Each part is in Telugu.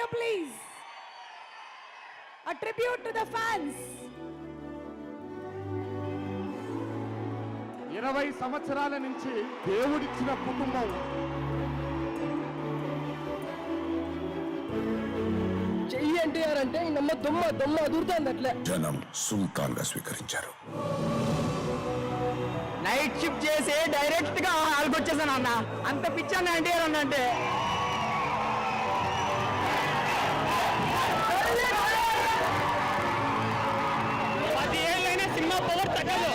you, please. A tribute to the fans. ఇరవై సంవత్సరాల నుంచి దేవుడిచ్చిన కుటుంబం. చెయ్యి ఎన్టీఆర్ అంటే నమ్మ దుమ్మ దుమ్మ అదురుతుంది అట్లే. జనం సుల్తాన్గా స్వీకరించారు. నైట్ షిఫ్ట్ చేసి డైరెక్ట్గా హాల్కి వచ్చేసాను అన్న. అంత పిచ్చాను ఎన్టీఆర్ అన్న అంటే. తగ్గదు.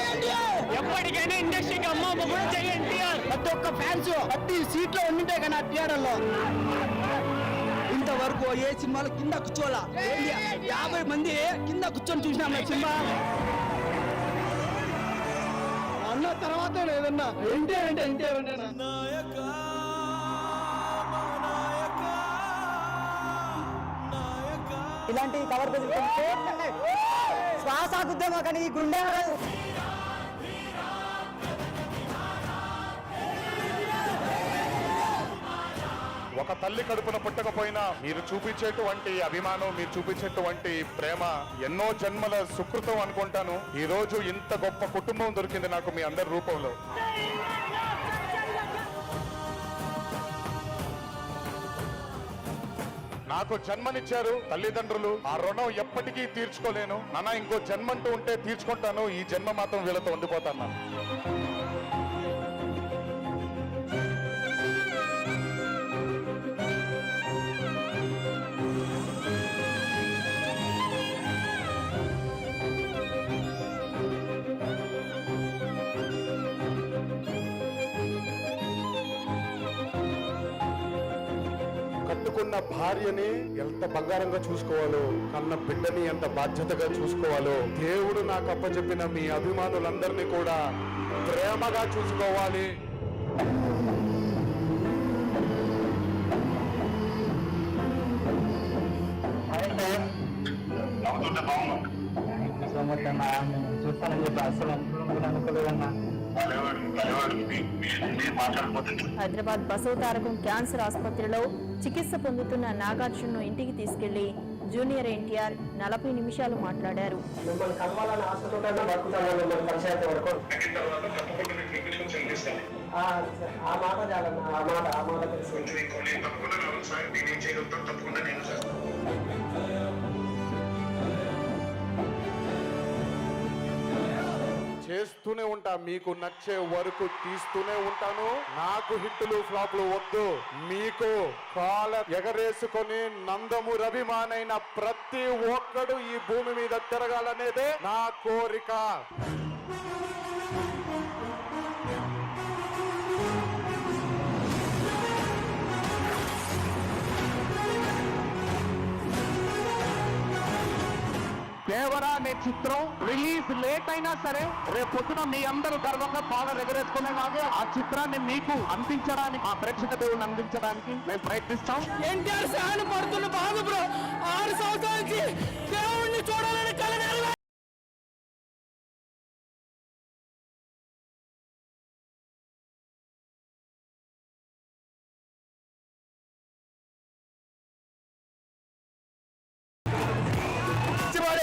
ఎప్పటికైనా ఇండస్ట్రీకి అమ్మ కూడా చెయ్యి ఎన్టీఆర్. ప్రతి ఒక్క ఫ్యాన్స్ ప్రతి సీట్లో ఉండింటే కానీ థియేటర్లో ఇంతవరకు ఏ సినిమాలో కింద కూర్చోవాలా? యాభై మంది కింద కూర్చొని చూసినాం సినిమా. అన్న తర్వాత ఏదన్నా? ఎన్టీఆర్ అంటే అంటే ఇలాంటి కవర్ శ్వాస గుద్దమా కానీ ఈ గుండె ఒక తల్లి కడుపున పుట్టకపోయినా మీరు చూపించేటువంటి అభిమానం మీరు చూపించేటువంటి ప్రేమ ఎన్నో జన్మల సుకృతం అనుకుంటాను. ఈ రోజు ఇంత గొప్ప కుటుంబం దొరికింది నాకు మీ అందరి రూపంలో. నాకు జన్మనిచ్చారు తల్లిదండ్రులు. ఆ రుణం ఎప్పటికీ తీర్చుకోలేను. నాన్న ఇంకో జన్మంటూ ఉంటే తీర్చుకుంటాను. ఈ జన్మ మాత్రం వీళ్ళతో ఉండిపోతాను కట్టుకున్న భార్యని ఎంత బంగారంగా చూసుకోవాలో కన్న బిడ్డని ఎంత బాధ్యతగా చూసుకోవాలో దేవుడు నాకు అప్పచెప్పిన మీ అభిమానులందరినీ కూడా ప్రేమగా చూసుకోవాలి. చూస్తానని చెప్పి అసలు అనుకోలేదన్నా హైదరాబాద్ బసవతారకం క్యాన్సర్ ఆసుపత్రిలో చికిత్స పొందుతున్న నాగార్జున్ను ఇంటికి తీసుకెళ్ళి జూనియర్ ఎన్టీఆర్ నలభై నిమిషాలు మాట్లాడారు. మిమ్మల్ని కలవాలని ఆశతో బతుకుతాను మిమ్మల్ని కలిసేంత వరకు? ఆ, ఆ మాట చాలన్న ఆ మాట ఆ మాట చేస్తూనే ఉంటా. మీకు నచ్చే వరకు తీస్తూనే ఉంటాను. నాకు హిట్లు ఫ్లాప్లు వద్దు. మీకు కాల ఎగరేసుకొని నందము రభిమానైన ప్రతి ఒక్కడు ఈ భూమి మీద తిరగాలనేదే నా కోరిక. దేవరా అనే చిత్రం రిలీజ్ లేట్ అయినా సరే రేపు పొద్దున మీ అందరూ గర్వంగా పాలన ఎగరేసుకునేలాగే ఆ చిత్రాన్ని మీకు అందించడానికి ఆ ప్రేక్షక దేవుని అందించడానికి మేము ప్రయత్నిస్తాం. ఎన్టీఆర్ ఫ్యాన్ పడుతున్న బాధ బ్రో. ఆరు సంవత్సరాల నుంచి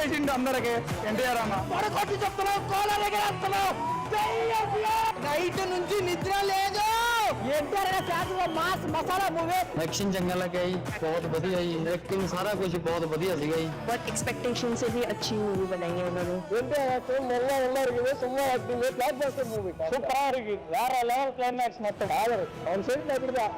పడేసిండు అందరికి ఎన్టీఆర్ అన్న పడకొట్టి చెప్తున్నావు కోలార్ ఎగరేస్తున్నావు నైట్ నుంచి నిద్ర లేదు ఎన్టీఆర్ చేతిలో మాస్ మసాలా మూవీ एक्शन जंगल गई बहुत बढ़िया ही एक्टिंग सारा कुछ बहुत बढ़िया सी गई బట్ ఎక్స్పెక్టేషన్ से भी अच्छी मूवी बनाई है उन्होंने என்டிஆர் நல்லா நல்லா இருக்குது சும்மா ஆக்டிங் பிளாக் பஸ்டர் மூவி சூப்பரா இருக்கு வேற லெவல் கிளைமேக்ஸ் மொத்தம் ஆளு அவன் சொல்லி அப்படிதான்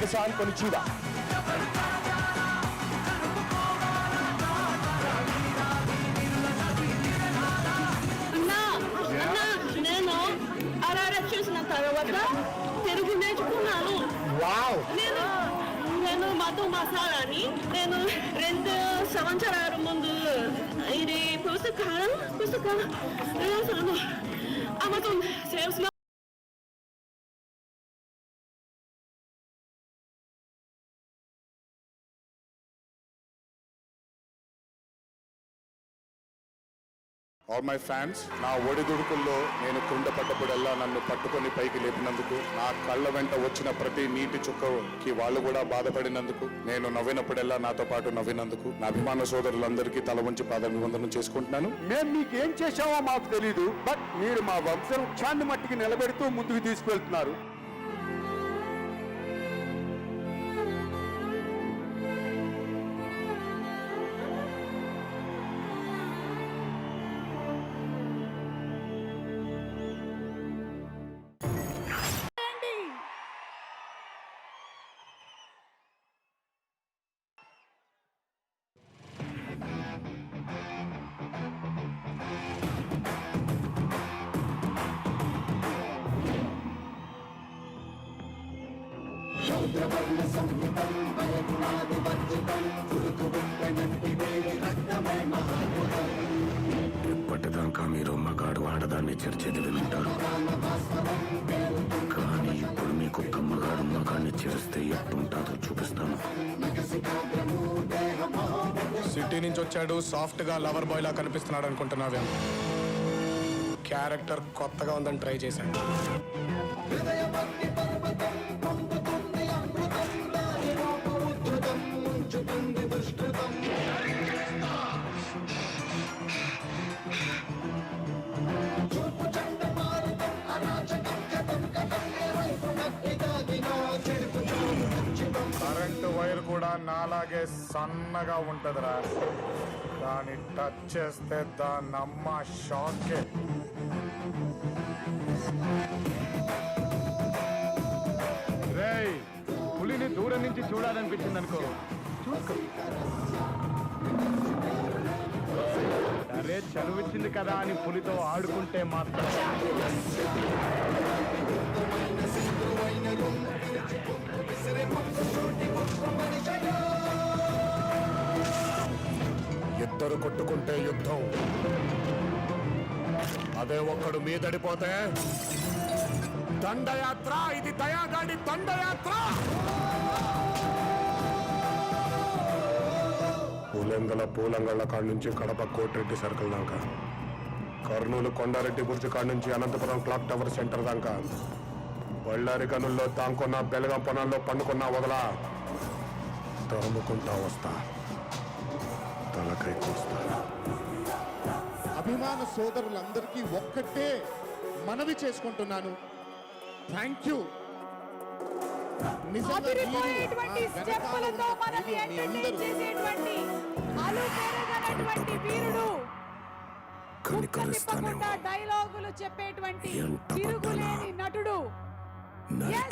వ్యవసాయం కొనిచూడా నేను ఆర్ఆర్ఎఫ్ చేసిన తర్వాత తెలుగు నేర్చుకున్నాను. నేను నేను మధు మసాలాని నేను రెండు సంవత్సరాల ముందు ఇది పుస్తకాలు Amazon sales all my fans నా ఒడిదుడుకుల్లో నేను కుండ పడ్డప్పుడల్లా నన్ను పట్టుకొని పైకి లేపినందుకు నా కళ్ళ వెంట వచ్చిన ప్రతి నీటి చుక్కకి వాళ్ళు కూడా బాధపడినందుకు నేను నవ్వినప్పుడల్లా నాతో పాటు నవ్వినందుకు నా అభిమాన సోదరులందరికీ తల వంచి పాదాభివందనం చేసుకుంటున్నాను. మేము మీకు ఏం చేశామో మాకు తెలియదు బట్ మీరు మా వంశవృక్షాన్ని మట్టికి నిలబెడుతూ ముందుకు తీసుకెళ్తున్నారు. ఇప్పటిదాకా మీరు మగాడు ఆడదాన్ని చర్చేది వింటారు కానీ ఇప్పుడు మీకు ఒక్క మగాడు మగాన్ని చేరిస్తే ఎట్టుంటారో చూపిస్తాను. సిటీ నుంచి వచ్చాడు సాఫ్ట్గా లవర్ బాయ్ లా కనిపిస్తున్నాడు అనుకుంటున్నావే క్యారెక్టర్ కొత్తగా ఉందని ట్రై చేశాను. నాలాగే సన్నగా ఉంటుందిరా. దాన్ని టచ్ చేస్తే దాన్ని అమ్మ షాకే. రేయ్ పులిని దూరం నుంచి చూడాలనిపించింది అనుకో చూసుకో. అరే చనువిచ్చింది కదా అని పులితో ఆడుకుంటే మాత్రం. ఇద్దరు కొట్టుకుంటే యుద్ధం. అదే ఒక్కడు మీదడిపోతే దండయాత్ర ఇది దయాగాడి దండయాత్ర! పూలంగల పూలంగళ్ళ కాడ నుంచి కడప కోటిరెడ్డి సర్కిల్ దాకా. కర్నూలు కొండారెడ్డి బుర్జు కాడ నుంచి అనంతపురం క్లాక్ టవర్ సెంటర్ దాకా. బళ్ళారి గనుల్లో తాంకున్న బెలగం పొలంలో పండుకున్న వదలా. తరుముకుంటా వస్తా. తలకై అభిమాన సోదరులందరికీ ఒక్కటే మనవి చేసుకుంటున్నాను. థ్యాంక్ యూ స్టెప్పులతో మనల్ని ఎంటర్టైన్ చేసేటువంటి వీరుడు డైలాగులు చెప్పేటువంటి తిరుగులేని? నటుడు. Yes,